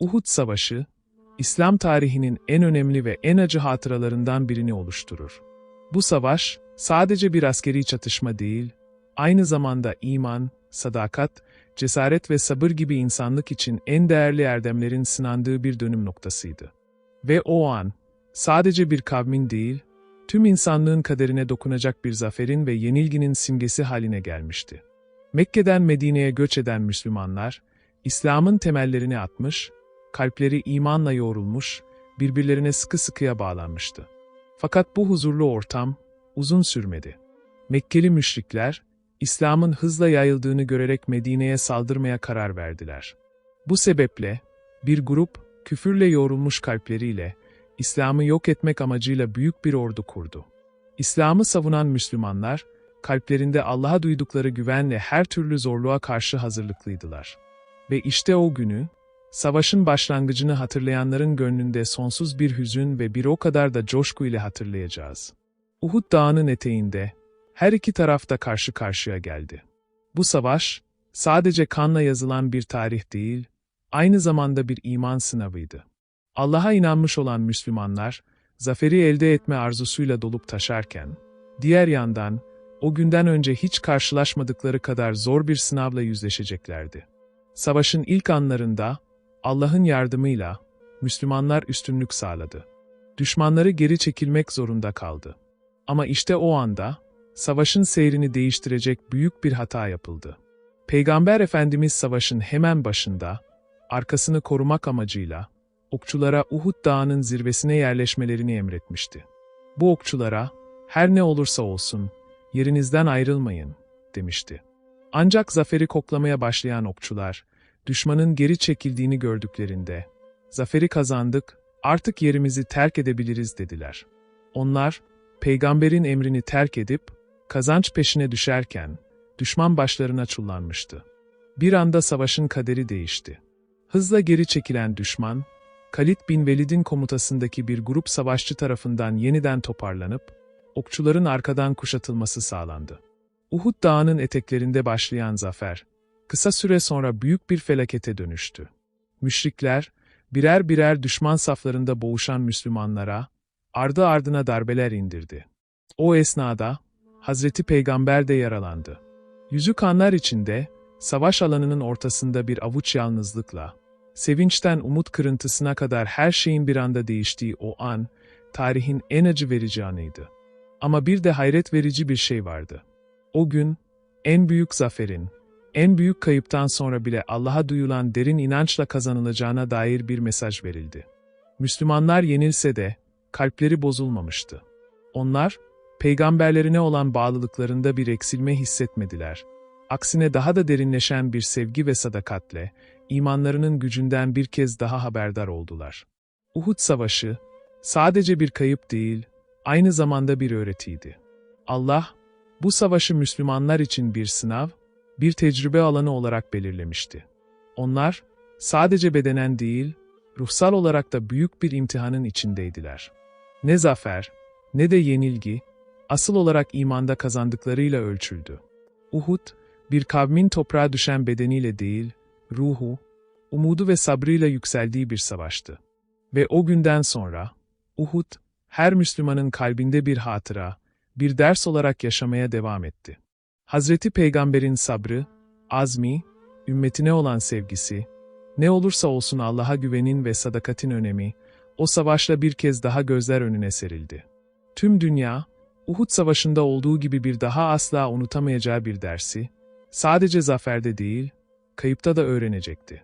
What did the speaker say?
Uhud Savaşı, İslam tarihinin en önemli ve en acı hatıralarından birini oluşturur. Bu savaş, sadece bir askeri çatışma değil, aynı zamanda iman, sadakat, cesaret ve sabır gibi insanlık için en değerli erdemlerin sınandığı bir dönüm noktasıydı. Ve o an, sadece bir kavmin değil, tüm insanlığın kaderine dokunacak bir zaferin ve yenilginin simgesi haline gelmişti. Mekke'den Medine'ye göç eden Müslümanlar, İslam'ın temellerini atmış, kalpleri imanla yoğrulmuş, birbirlerine sıkı sıkıya bağlanmıştı. Fakat bu huzurlu ortam uzun sürmedi. Mekkeli müşrikler, İslam'ın hızla yayıldığını görerek Medine'ye saldırmaya karar verdiler. Bu sebeple, bir grup, küfürle yoğrulmuş kalpleriyle, İslam'ı yok etmek amacıyla büyük bir ordu kurdu. İslam'ı savunan Müslümanlar, kalplerinde Allah'a duydukları güvenle her türlü zorluğa karşı hazırlıklıydılar. Ve işte o günü, savaşın başlangıcını hatırlayanların gönlünde sonsuz bir hüzün ve bir o kadar da coşku ile hatırlayacağız. Uhud Dağı'nın eteğinde, her iki taraf da karşı karşıya geldi. Bu savaş, sadece kanla yazılan bir tarih değil, aynı zamanda bir iman sınavıydı. Allah'a inanmış olan Müslümanlar, zaferi elde etme arzusuyla dolup taşarken, diğer yandan, o günden önce hiç karşılaşmadıkları kadar zor bir sınavla yüzleşeceklerdi. Savaşın ilk anlarında, Allah'ın yardımıyla, Müslümanlar üstünlük sağladı. Düşmanları geri çekilmek zorunda kaldı. Ama işte o anda, savaşın seyrini değiştirecek büyük bir hata yapıldı. Peygamber Efendimiz savaşın hemen başında, arkasını korumak amacıyla, okçulara Uhud Dağı'nın zirvesine yerleşmelerini emretmişti. Bu okçulara, her ne olursa olsun, yerinizden ayrılmayın, demişti. Ancak zaferi koklamaya başlayan okçular, düşmanın geri çekildiğini gördüklerinde, zaferi kazandık, artık yerimizi terk edebiliriz dediler. Onlar, peygamberin emrini terk edip, kazanç peşine düşerken, düşman başlarına çullanmıştı. Bir anda savaşın kaderi değişti. Hızla geri çekilen düşman, Kalit bin Velid'in komutasındaki bir grup savaşçı tarafından yeniden toparlanıp, okçuların arkadan kuşatılması sağlandı. Uhud Dağı'nın eteklerinde başlayan zafer, kısa süre sonra büyük bir felakete dönüştü. Müşrikler, birer birer düşman saflarında boğuşan Müslümanlara, ardı ardına darbeler indirdi. O esnada, Hazreti Peygamber de yaralandı. Yüzü kanlar içinde, savaş alanının ortasında bir avuç yalnızlıkla, sevinçten umut kırıntısına kadar her şeyin bir anda değiştiği o an, tarihin en acı verici anıydı. Ama bir de hayret verici bir şey vardı. O gün, en büyük zaferin, en büyük kayıptan sonra bile Allah'a duyulan derin inançla kazanılacağına dair bir mesaj verildi. Müslümanlar yenilse de, kalpleri bozulmamıştı. Onlar, peygamberlerine olan bağlılıklarında bir eksilme hissetmediler. Aksine daha da derinleşen bir sevgi ve sadakatle, imanlarının gücünden bir kez daha haberdar oldular. Uhud Savaşı, sadece bir kayıp değil, aynı zamanda bir öğretiydi. Allah, bu savaşı Müslümanlar için bir sınav, bir tecrübe alanı olarak belirlemişti. Onlar, sadece bedenen değil, ruhsal olarak da büyük bir imtihanın içindeydiler. Ne zafer, ne de yenilgi, asıl olarak imanda kazandıklarıyla ölçüldü. Uhud, bir kavmin toprağa düşen bedeniyle değil, ruhu, umudu ve sabrıyla yükseldiği bir savaştı. Ve o günden sonra, Uhud, her Müslümanın kalbinde bir hatıra, bir ders olarak yaşamaya devam etti. Hazreti Peygamber'in sabrı, azmi, ümmetine olan sevgisi, ne olursa olsun Allah'a güvenin ve sadakatin önemi, o savaşla bir kez daha gözler önüne serildi. Tüm dünya, Uhud Savaşı'nda olduğu gibi bir daha asla unutamayacağı bir dersi, sadece zaferde değil, kayıpta da öğrenecekti.